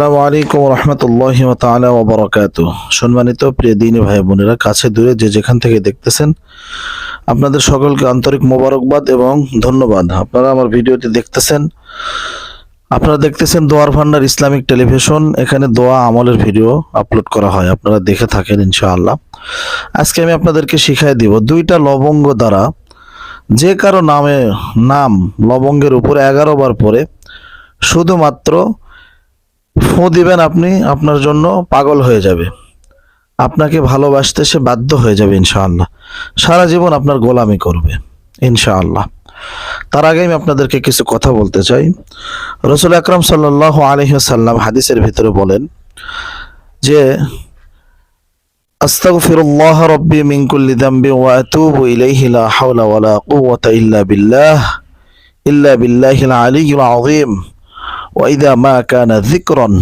আসসালামু রহমতুল্লাহ ওয়া সম্মানিত প্রিয় দিনী ভাই বোনেরা, কাছে দূরে যে যেখান থেকে দেখতেছেন, আপনাদের সকলকে আন্তরিক মোবারকবাদ এবং ধন্যবাদ। আপনারা আমার ভিডিওটি দেখতেছেন, আপনারা দেখতেছেন দোয়ার ভান্ডার ইসলামিক টেলিভিশন। এখানে দোয়া আমলের ভিডিও আপলোড করা হয়, আপনারা দেখে থাকেন ইনশাআল্লাহ। আজকে আমি আপনাদেরকে শিখাই দিব দুইটা লবঙ্গ দ্বারা, যে কারও নামে, নাম লবঙ্গের উপরে এগারো বার পরে শুধুমাত্র ফু দিবেন আপনি, আপনার জন্য পাগল হয়ে যাবে। আপনাকে ভালোবাসতে সে বাধ্য হয়ে যাবে ইনশাআল্লাহ। সারা জীবন আপনার গোলামি করবে, ইনশাআল্লাহ। তার আগে আমি আপনাদেরকে কিছু কথা বলতে চাই। রসুল আকরাম সাল্লাহ আলহিহাল্লাম হাদিসের ভিতরে বলেন যে, আস্তাগফিরুল্লাহ রব্বি মিন কুল্লি যামবি ওয়া আতুবু ইলাইহি লা হাওলা ওয়ালা কুওয়াতা ইল্লা বিল্লাহ, ইল্লা বিল্লাহিল আলিয়্যিল আযীম। ওয়াইদা মা কানা যিকরন।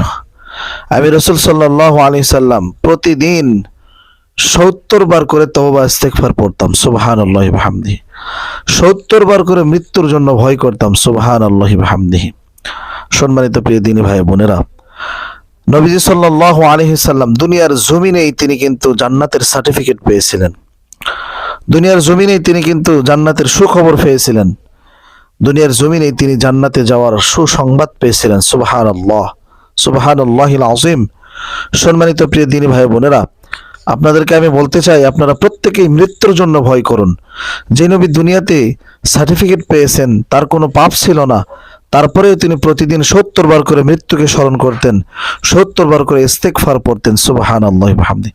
আমি রসুল সাল্লাহ আলি সাল্লাম প্রতিদিন সত্তর বার করে তওবা, ইস্তেগফার পড়তাম সুবহান আল্লাহ হামদি সত্তর বার করে মৃত্যুর জন্য ভয় করতাম সুবহান আল্লাহ হামদি সম্মানিত প্রিয় দিনী ভাই বোনেরা, নবীজি সাল্লাহ আলহি সাল্লাম দুনিয়ার জমিনেই তিনি কিন্তু জান্নাতের সার্টিফিকেট পেয়েছিলেন। দুনিয়ার জমিনেই তিনি কিন্তু জান্নাতের সুখবর পেয়েছিলেন। দুনিয়ার জমিনে তিনি জান্নাতে যাওয়ার সুসংবাদ পেয়েছিলেন। সুবাহান আল্লাহ সুবাহান আল্লাহ আজিম সম্মানিত প্রিয় দিনী ভাই বোনেরা, আপনাদেরকে আমি বলতে চাই, আপনারা প্রত্যেকেই মৃত্যুর জন্য ভয় করুন। যে নবী দুনিয়াতে সার্টিফিকেট পেয়েছেন, তার কোনো পাপ ছিল না। তারপরেও তিনি প্রতিদিন সত্তর বার করে মৃত্যুকে স্মরণ করতেন, সত্তর বার করে ইস্তেকফার পড়তেন। সুবাহান আল্লাহ হামদি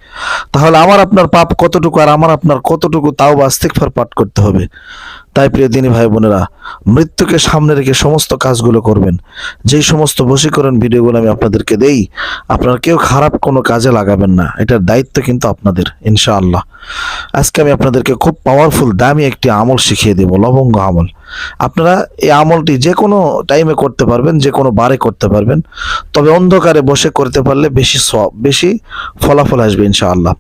তাহলে আমার আপনার পাপ কতটুকু আর আমার আপনার কতটুকু তাও বা ইস্তেকফার পাঠ করতে হবে? তাই প্রিয় দিনী ভাই বোনেরা, মৃত্যুকে সামনে রেখে সমস্ত কাজগুলো করবেন। যেই সমস্ত বশীকরণ ভিডিওগুলো আমি আপনাদেরকে দেই, আপনারা কেউ খারাপ কোনো কাজে লাগাবেন না। এটার দায়িত্ব কিন্তু আপনাদের, ইনশাআল্লাহ। আজকে আমি আপনাদেরকে খুব পাওয়ারফুল দামি একটি আমল শিখিয়ে দেব, লবঙ্গ আমল। আপনারা এই আমলটি যে কোনো টাইমে করতে পারবেন, যে কোনো বারে করতে পারবেন। তবে অন্ধকারে বসে করতে পারলে বেশি বেশি ফলাফল আসবে, ইনশাআল্লাহ।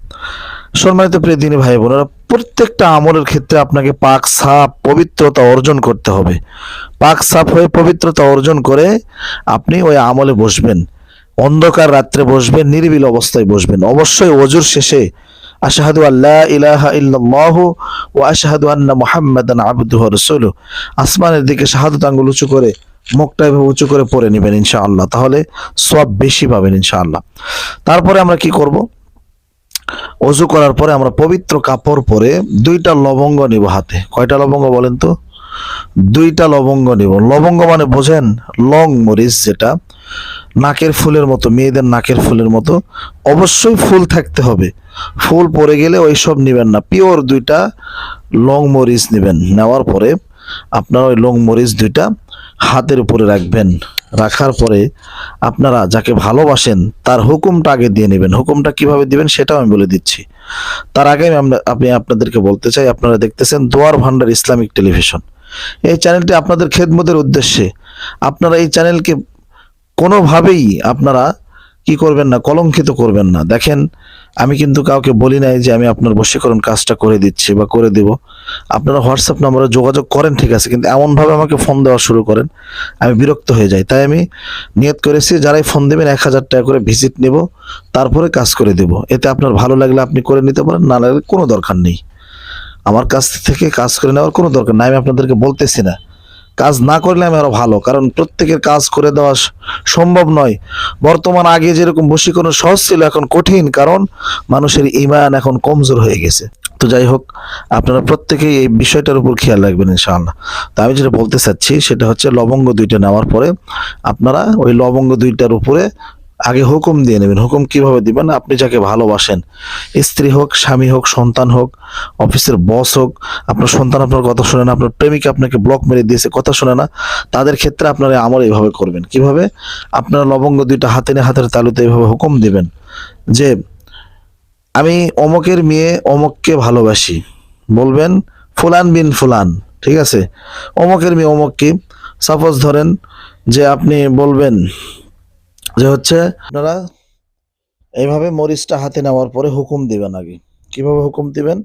সম্মানিত প্রিয় দিনী ভাই বোনেরা, প্রত্যেকটা আমলের ক্ষেত্রে আপনাকে পাক সাপ পবিত্রতা অর্জন করতে হবে। পাক সাপ হয়ে পবিত্রতা অর্জন করে আপনি ওই আমলে বসবেন। অন্ধকার রাত্রে বসবেন, নিরিবিল অবস্থায় বসবেন। অবশ্যই অজুর শেষে আশাহাদু আল্লাহ ইলাহা ইল্লাল্লাহু ওয়া আশহাদু আন্না মুহাম্মাদান আবদুহু ওয়া রাসূলুহু। আসমানের দিকে শাহাদাত আঙ্গুল উঁচু করে, মুখটা এভাবে উঁচু করে পড়ে নেবেন ইনশাআল্লাহ। তাহলে সব বেশি পাবেন ইনশাআল্লাহ। তারপরে আমরা কি করব? অজু করার পরে আমরা পবিত্র কাপড় পরে দুইটা লবঙ্গ নিব হাতে। কয়টা লবঙ্গ বলেন তো? দুইটা লবঙ্গ নিব। লবঙ্গ মানে বোঝেন, লং মরিচ যেটা, নাকের ফুলের মতো, মেয়েদের নাকের ফুলের মতো। অবশ্যই ফুল থাকতে হবে। ফুল পড়ে গেলে ওই সব নেবেন না। পিওর দুইটা লং মরিচ নেবেন। নেওয়ার পরে আপনারা ওই লং মরিচ দুইটা হাতের উপরে রাখবেন। রাখার পরে আপনারা যাকে ভালোবাসেন, তার হুকুমটা আগে দিয়ে নেবেন। হুকুমটা কীভাবে দিবেন সেটাও আমি বলে দিচ্ছি। তার আগে আমি আমি আপনাদেরকে বলতে চাই, আপনারা দেখতেছেন দোয়ার ভান্ডার ইসলামিক টেলিভিশন। এই চ্যানেলটি আপনাদের খেদমতের উদ্দেশ্যে। আপনারা এই চ্যানেলকে কোনোভাবেই আপনারা কি করবেন না, কলঙ্কিত করবেন না। দেখেন, আমি কিন্তু কাউকে বলি নাই যে আমি আপনার বশীকরণ কাজটা করে দিচ্ছি বা করে দেব। আপনারা হোয়াটসঅ্যাপ নম্বরে যোগাযোগ করেন, ঠিক আছে? কিন্তু এমনভাবে আমাকে ফোন দেওয়া শুরু করেন, আমি বিরক্ত হয়ে যাই। তাই আমি নিয়ত করেছি, যারাই ফোন দেবেন, এক হাজার টাকা করে ভিজিট নেব, তারপরে কাজ করে দেব। এতে আপনার ভালো লাগলে আপনি করে নিতে পারেন, না লাগলে কোনো দরকার নেই। আমার কাছ থেকে কাজ করে নেওয়ার কোনো দরকার নাই, আমি আপনাদেরকে বলতেছি না। কাজ না করলে আমি আরও ভালো, কারণ প্রত্যেকের কাজ করে দেওয়া সম্ভব নয়। বর্তমান আগে যেরকম বশীকরণ সহজ ছিল, এখন কঠিন, কারণ মানুষের ইমান এখন কমজোর হয়ে গেছে। তো যাই হোক, আপনারা প্রত্যেকেই এই বিষয়টার উপর খেয়াল রাখবেন ইনশাআল্লাহ। তো আমি যেটা বলতে চাচ্ছি, সেটা হচ্ছে লবঙ্গ দুইটা নেওয়ার পরে আপনারা ওই লবঙ্গ দুইটার উপরে আগে হুকুম দিয়ে নেবেন। হুকুম কীভাবে দিবেন? আপনি যাকে ভালোবাসেন, স্ত্রী হোক, স্বামী হোক, সন্তান হোক, অফিসের বস হোক, আপনার সন্তান আপনার কথা শুনে না, আপনার প্রেমিকা আপনাকে ব্লক মেরে দিয়েছে, কথা শুনে না, তাদের ক্ষেত্রে আপনারা আমল এইভাবে করবেন। কীভাবে? আপনারা লবঙ্গ দুইটা হাতে নিয়ে হাতের তালুতে এইভাবে হুকুম দিবেন যে আমি অমকের মেয়ে, অমককে ভালোবাসি। বলবেন, ফুলান বিন ফুলান। ঠিক আছে? অমকের মেয়ে অমককে সাপোজ ধরেন যে আপনি বলবেন যে হচ্ছে, আপনারা এইভাবে মরিচটা হাতে নেওয়ার পরে হুকুম দিবেন আগে। কীভাবে হুকুম দিবেন?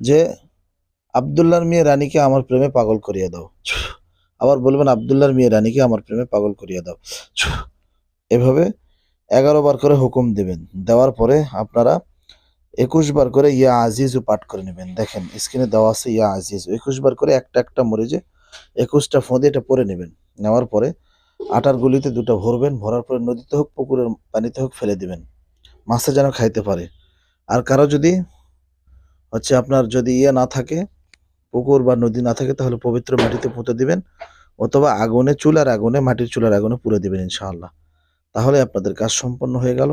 যে, আবদুল্লাহর মেয়ে রানীকে আমার প্রেমে পাগল করিয়ে দাও। আবার বলবেন আবদুল্লার মেয়ে রানীকে আমার প্রেমে পাগল করিয়ে দাও। এভাবে এগারো বার করে হুকুম দিবেন। দেওয়ার পরে আপনারা একুশ বার করে ইয়া আজিজও পাঠ করে নেবেন। দেখেন, স্ক্রিনে দেওয়া আছে ইয়া আজিজ। একুশ বার করে একটা একটা মরিচে একুশটা ফোঁদে এটা পরে নেবেন। নেওয়ার পরে আটার গুলিতে দুটো ভরবেন, ভরার পরে নদীতে হোক, পুকুরের পানিতে হোক ফেলে দিবেন। মাছে যেন খাইতে পারে। আর কারও যদি হচ্ছে আপনার যদি ইয়ে না থাকে, পুকুর বা নদী না থাকে, তাহলে পবিত্র মাটিতে পুঁতে দিবেন অথবা আগুনে, চুলার আগুনে, মাটির চুলার আগুনে পুড়ে দিবেন ইনশাআল্লাহ। তাহলে আপনাদের কাজ সম্পন্ন হয়ে গেল।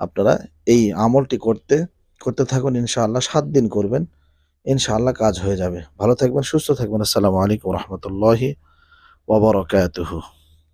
আপনারা এই আমলটি করতে করতে থাকুন, ইনশাআল্লাহ সাত দিন করবেন, ইনশাআল্লাহ কাজ হয়ে যাবে। ভালো থাকবেন, সুস্থ থাকবেন। আসসালামু আলাইকুম রহমতুল্লাহি ওবরাকাতুহু